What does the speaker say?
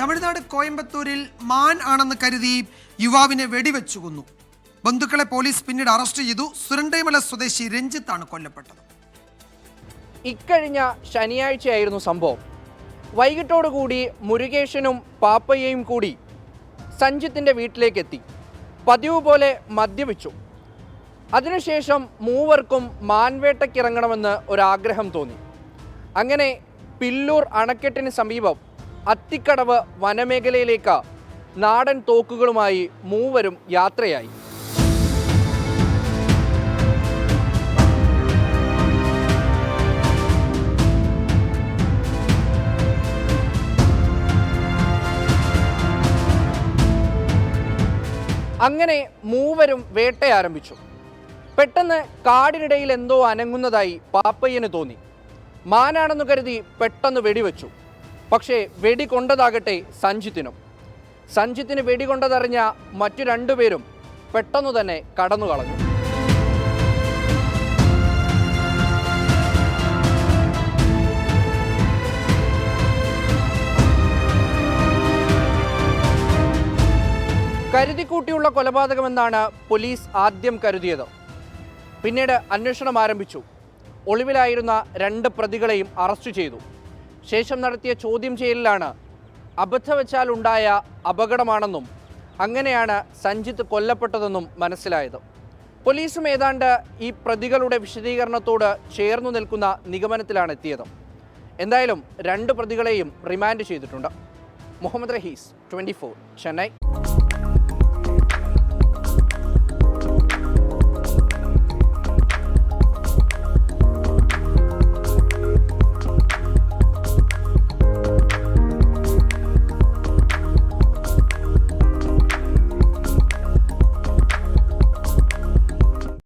തമിഴ്നാട് കോയമ്പത്തൂരിൽ മാൻ ആണെന്ന് കരുതി യുവാവിനെ വെടിവെച്ചു കൊന്നു. ബന്ധുക്കളെ പോലീസ് പിന്നീട് അറസ്റ്റ് ചെയ്തു. സുരണ്ടൈമല സ്വദേശി രഞ്ജിത്താണ് കൊല്ലപ്പെട്ടത്. ഇക്കഴിഞ്ഞ ശനിയാഴ്ചയായിരുന്നു സംഭവം. വൈകിട്ടോടുകൂടി മുരുകേശനും പാപ്പയ്യയും കൂടി സഞ്ജിത്തിന്റെ വീട്ടിലേക്കെത്തി. പതിവ് പോലെ മദ്യപിച്ചു. അതിനുശേഷം മൂവർക്കും മാൻവേട്ടയ്ക്കിറങ്ങണമെന്ന് ഒരാഗ്രഹം തോന്നി. അങ്ങനെ പില്ലൂർ അണക്കെട്ടിന് സമീപം അത്തിക്കടവ് വനമേഖലയിലേക്ക് നാടൻ തോക്കുകളുമായി മൂവരും യാത്രയായി. അങ്ങനെ മൂവരും വേട്ട ആരംഭിച്ചു പെട്ടെന്ന് കാടിനിടയിൽ എന്തോ അനങ്ങുന്നതായി പാപ്പയ്യന് തോന്നി. മാനാണെന്ന് കരുതി പെട്ടെന്ന് വെടിവെച്ചു. പക്ഷേ വെടികൊണ്ടതാകട്ടെ സഞ്ജിത്തിനും. സഞ്ജിത്തിന് വെടികൊണ്ടതറിഞ്ഞ മറ്റു രണ്ടുപേരും പെട്ടെന്നു തന്നെ കടന്നു കളഞ്ഞു. കരുതിക്കൂട്ടിയുള്ള കൊലപാതകമെന്നാണ് പോലീസ് ആദ്യം കരുതിയത്. പിന്നീട് അന്വേഷണം ആരംഭിച്ചു. ഒളിവിലായിരുന്ന രണ്ട് പ്രതികളെയും അറസ്റ്റ് ചെയ്തു. ശേഷം നടത്തിയ ചോദ്യം ചെയ്യലിലാണ്. അബദ്ധവശാൽ ഉണ്ടായ അപകടമാണെന്നും അങ്ങനെയാണ് സഞ്ജിത്ത് കൊല്ലപ്പെട്ടതെന്നും മനസ്സിലായത്. പോലീസും ഏതാണ്ട് ഈ പ്രതികളുടെ വിശദീകരണത്തോട് ചേർന്നു നിൽക്കുന്ന നിഗമനത്തിലാണ് എത്തിയത്. എന്തായാലും രണ്ട് പ്രതികളെയും റിമാൻഡ് ചെയ്തിട്ടുണ്ട്. മുഹമ്മദ് റഹീസ് ട്വന്റി ചെന്നൈ.